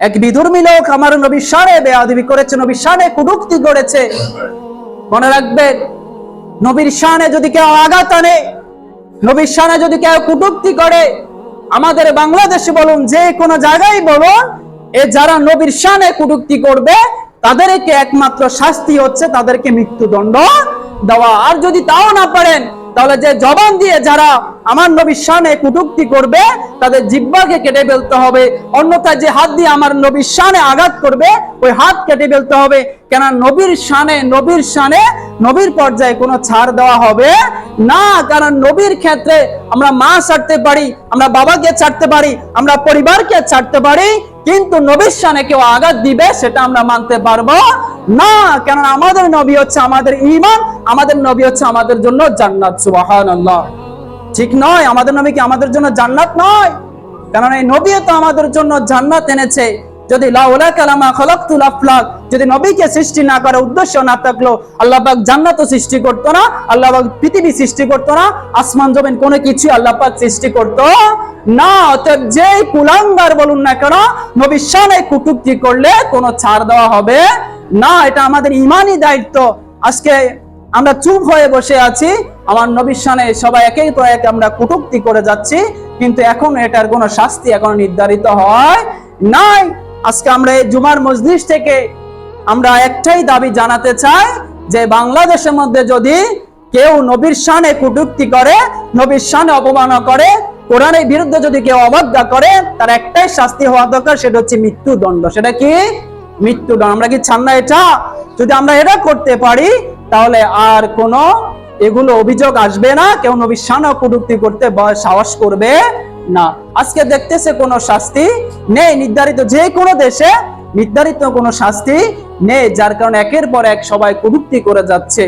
এক বিধর্মী লোক আমার নবীর শানে বেয়াদবি করেছে নবীর শানে কুটুক্তি করেছে মনে রাখবেন নবীর শানে যদি কেউ আঘাত আনে, নবীর শানে যদি কেউ কুটুক্তি করে, আমাদের বাংলাদেশে বলুন, যে কোনো জায়গায় বলুন, এ যারা নবীর শানে কুটুক্তি করবে, তাদেরকে একমাত্র শাস্তি হচ্ছে, তাদেরকে মৃত্যুদণ্ড দেওয়া। আর যদি তাও না পারেন তাহলে যে জবান দিয়ে যারা আমার নবীর শানে কুটুক্তি করবে, তাদের জিব্বাকে কেটে ফেলতে হবে। অন্যথায় যে হাত দিয়ে আমার নবীর শানে আঘাত করবে, ওই হাত কেটে ফেলতে হবে। কেন নবীর শানে নবীর শানে, নবীর পর্যায়ে কোনো ছাড় দেওয়া হবে না। কারণ নবীর ক্ষেত্রে আমরা মা ছাড়তে পারি, আমরা বাবাকে ছাড়তে পারি, আমরা পরিবারকে ছাড়তে পারি, কিন্তু নবীর শানে কেউ আঘাত দিবে, সেটা আমরা মানতে পারব না কেন আমাদের নবী হচ্ছে আমাদের ঈমান, আমাদের নবী হচ্ছে আমাদের জন্য জান্নাত, সুবহানাল্লাহ। ঠিক নয়, আমাদের নবী কি আমাদের জন্য জান্নাত নয়? কারণ এই নবী তো আমাদের জন্য জান্নাত এনেছে। যদি লাউলা কালামা খলাকতুল আফলাক, যদি নবীকে সৃষ্টি না করার উদ্দেশ্য না থাকল আল্লাহ পাক জান্নাত সৃষ্টি করতো না, আল্লাহ পাক পৃথিবী সৃষ্টি করতো না, আসমান, জমিন, কোনো কিছু আল্লাহ পাক সৃষ্টি করতো না। অতএব যে কুলাঙ্গার বলুন না কেন নবীর শানে কুটুক্তি করলে কোনো ছাড় দেওয়া হবে না, এটা আমাদের ইমানই দায়িত্ব। আজকে আমরা চুপ হয়ে বসে আছি, আমার নবীর শানে সবাই একেই পর এক আমরা কুটুক্তি করে যাচ্ছি, কিন্তু এখন এটার কোনো শাস্তি এখন নির্ধারিত হয় নাই। আজকে আমরা এই জুমার মসজিদ থেকে আমরা একটাই দাবি জানাতে চাই যে বাংলাদেশের মধ্যে যদি কেউ নবীর শানে কুটুক্তি করে, নবীর শানে অপমাননা করে, কোরআনের বিরুদ্ধে যদি কেউ অবজ্ঞা করে, তার একটাই শাস্তি হওয়া দরকার, সেটা হচ্ছে মৃত্যুদণ্ড। সেটা কি? মৃত্যুদণ্ড আমরা কি চান না এটা? যদি আমরা এটা করতে পারি, তাহলে আর কোন এগুলো অভিযোগ আসবে না। কেউ নবীর শানে কুটুক্তি করতে সাহস করবে না। আজকে দেখতেছে কোনো শাস্তি নেই। নির্ধারিত যে কোনো দেশে নির্ধারিত কোনো শাস্তি নেই, যার কারণে একের পর এক সবাই কুটুক্তি করে যাচ্ছে।